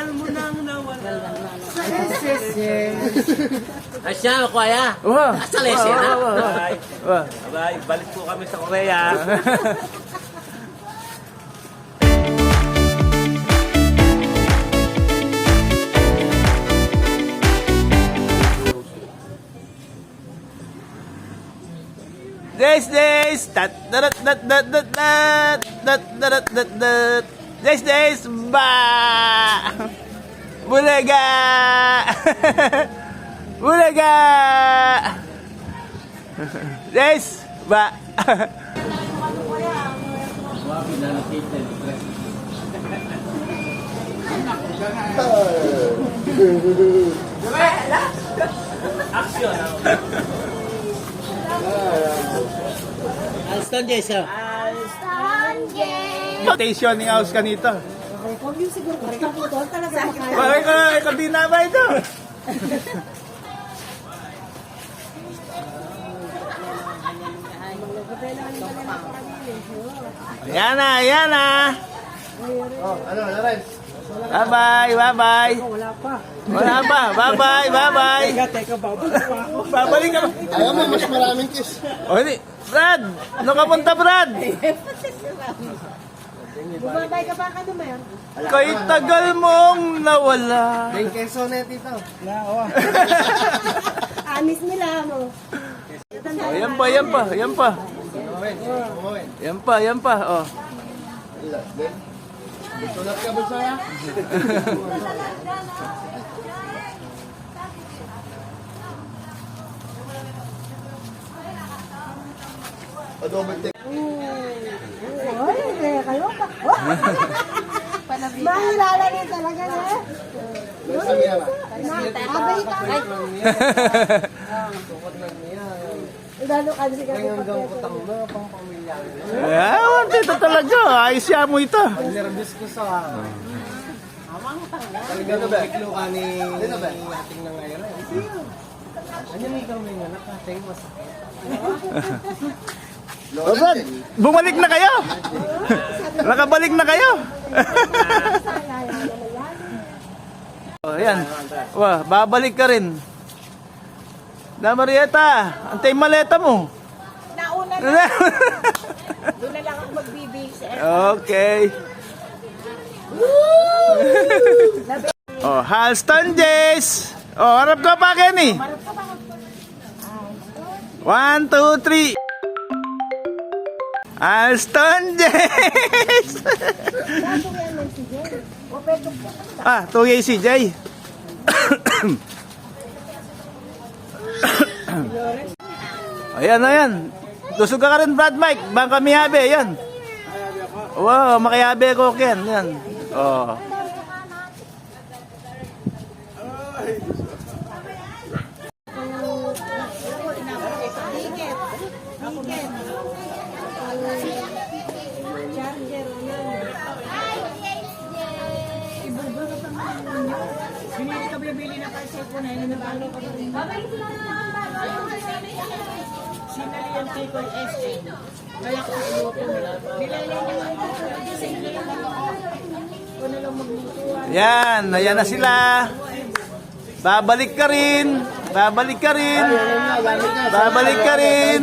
tagal mo nang nawala. Kuya. Wow. Sa lesen, ha? Wow, wow, wow. Bye. Bye. Balik po kami sa Korea. Days, days, tat, tat, tat, tat, tat, tat, tat, tat, tat, tat. Days, days, ba! Bulaga! Bulaga! Days, ba! Action. Alston, Jason. Stationing house ka nito. Yung siguro doon talaga. Bakit ka, ikaw din na ba ito? Ayan na, ayan na. Ano, Lawrence? Bye-bye, bye-bye. Wala pa. Wala pa, bye-bye, bye-bye. Teka, teka, babalik pa ako. Babalik ka. Ayaw mo, mas maraming kiss. O, hindi. Brad, ano ka punta, Brad? Bumabay ka pa ka naman. Kay tagal mong nawala. Yung keso na dito. Anis nila mo. O, yan pa, yan pa, yan pa. Yan pa, yan pa, oh. Sulat ka ba saya? Adobe take. Oy, kaya kayo pa. Mahilala rin talaga na. Na? Abay ka. Lalo ka kasi kami utang mo, pang pamilya. Ayan, dito talaga. Ayos siya mo ito. Nervous ko sa... Talaga na ba? Biglo ka ni ating nangyayari. Ano may kami nga nakatay sa O, Brad, bumalik na kayo. Nakabalik na kayo. o, yan. Wah, babalik ka rin. Na Marieta, antay maleta mo. Nauna na. Doon na lang ako magbibis. okay. oh, Halston Jays. Oh, harap ka pa, Kenny. One, two, three. Alston Jays. ah, 2 CJ. ayan, ayan. Tusog ka rin, Brad Mike. Bang kami habi, ayan. Wow, makihabi ko, Ken. Yan. Oh. Na yun. Nabalo ka pa rin. Sinalian ko yung SA. Kaya ko sa ko nila. Nilalang sa inyo lang ako. Ko na lang maglutuan. Yan, ayan na sila. Babalik ka rin. Babalik ka rin. Babalik ka rin.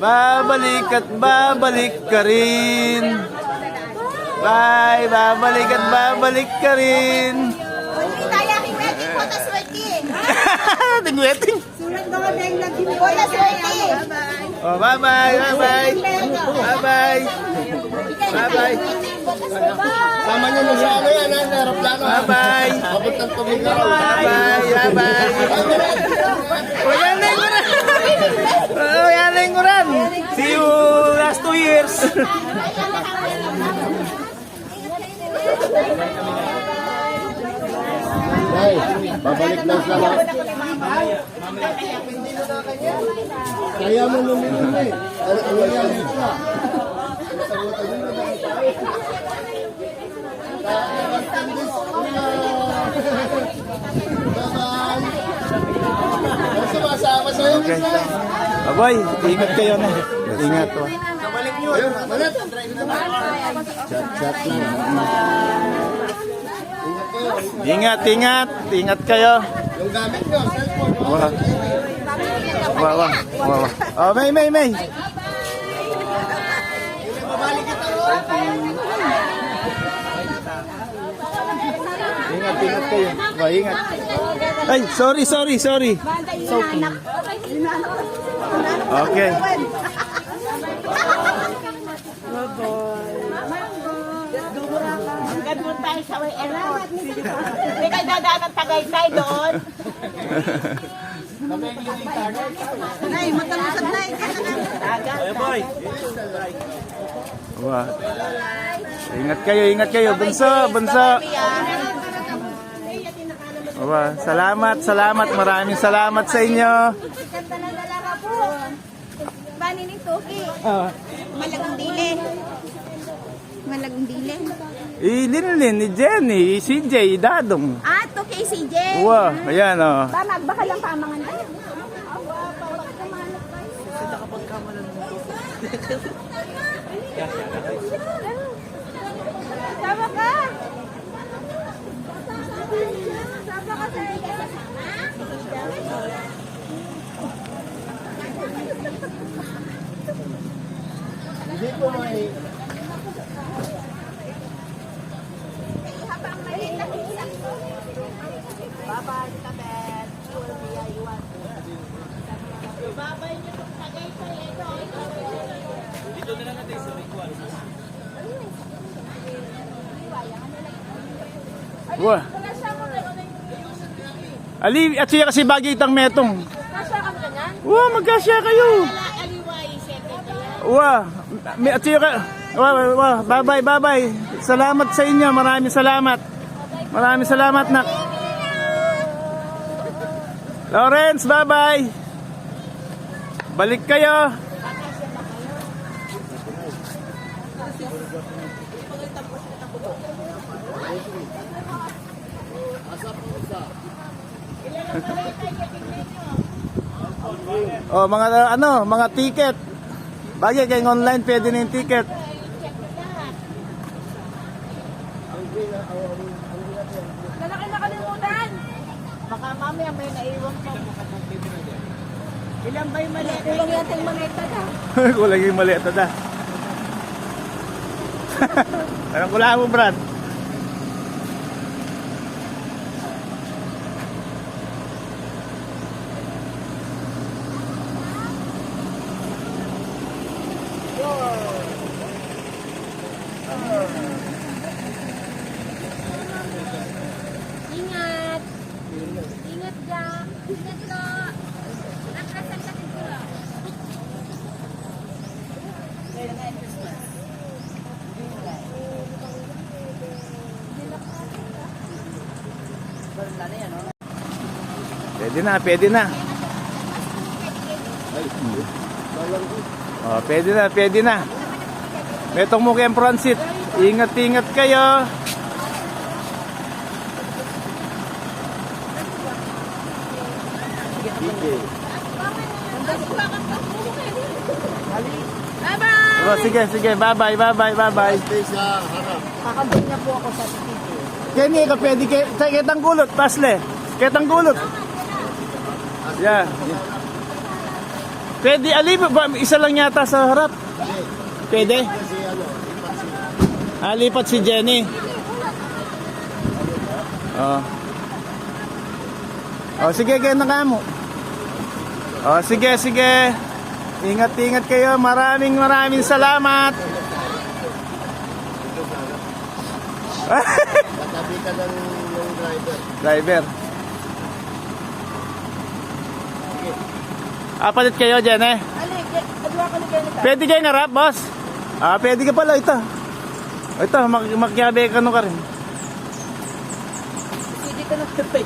Babalik at babalik ka rin. Bye, babalik at babalik ka rin. Tingweting. Sulat na ka dahil lagi mo. Wala sweating. Oh, bye-bye, bye-bye. Bye-bye. Bye-bye. Sama niyo na sa ano yan, ha? Sa aeroplano. ha? Bye-bye. Papuntang Tumigaraw. Bye-bye, bye-bye. Oh, yan na yung kuran. Oh, yan na yung kuran. See you last two years. Nay, babalik na lang sila. Kaya mo lumingon eh. Ano ano yan dito? Abay, ingat kayo na. Ingat oh. po. Kabalik nyo. Ayun, malat. Chat, chat lang. Ingat, ingat. Ingat kayo. Yung gamit nyo, cellphone. Wow. Wow, wow. Wow. Oh, may, may, may. Ingat, ingat kayo. Wow, ingat. Ay, sorry, sorry, sorry. Okay. Hanggang doon tayo sa way airport. Hindi kayo dadaan ng Tagaytay doon. Nay, matalusad na. Ay, boy. Wow. Ingat kayo, ingat kayo. Bunso, bunso. Wow. Salamat, salamat. Maraming salamat sa inyo. Ganda na dalaga po. Bani ni Toki. Malagang dili. Malagang dili. Ilinlin ni Jenny, si Jay, Dadong. Ah, Toki si Jen. Wow, ayan oh. Ba, magbaka lang pamangan tayo. Sama ka. Sama ka sa Hindi po may... habang maliit na hilang. Bye-bye, Tabet. Will be a iwan. Babay niyo sa Tagaytay. Ito. Wow. Ali, at siya kasi bagay itang metong. Wow, magkasya kayo. Aliway, second yan. Wow, may at siya ka. Wow, wow, wow. Bye-bye, bye-bye. Salamat sa inyo. Maraming salamat. Maraming salamat, nak. Lawrence, bye-bye. Balik kayo. Oh, mga ano, mga ticket. Bagay kayong online, pwede na ticket. Mamaya may naiwan pa. Ilan ba yung mali? Kulang yata yung ito na. Kulang yung maliit na. Anong kulang mo, Brad? Ingat. Ingat dyan. Ingat ko. Nakrasan ka siguro. Pwede na, pwede na. Oh, pwede na, pwede na. Metong mo kayong transit. Ingat-ingat kayo. Bye-bye. Oh, sige, sige. Bye-bye, bye-bye, bye-bye. Stay sa harap. Kakabit niya po ako sa titi. Kenny, ka pwede kay kitang gulot, pasle. Kitang gulot. Yeah. Pwede, ali ba? Isa lang yata sa harap. Pwede? Ano, Ah, si Jenny. Oh. Oh, sige, kaya na kamo. Oh, sige, sige. Ingat-ingat kayo. Maraming maraming salamat. katabi ka ng ng driver. Driver. Kayo. Ali, adwa ko ni Kenny. Pwede kayo nga rap, boss? Ah, pwede ka pala. Ito. Ito, mak makyabe ka no ka rin. Hindi ka na kapay.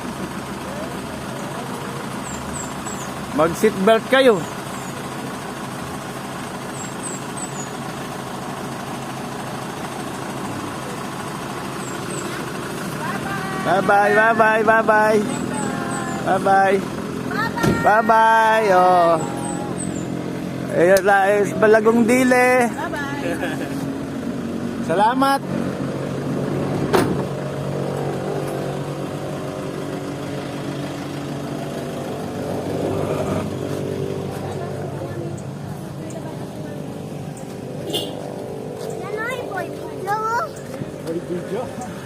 Mag seatbelt kayo. Bye-bye, bye-bye, bye-bye. Bye-bye. Bye-bye. Oh. Eh, Ayun, lais, eh, balagong dile. Bye-bye. Salamat. Good job.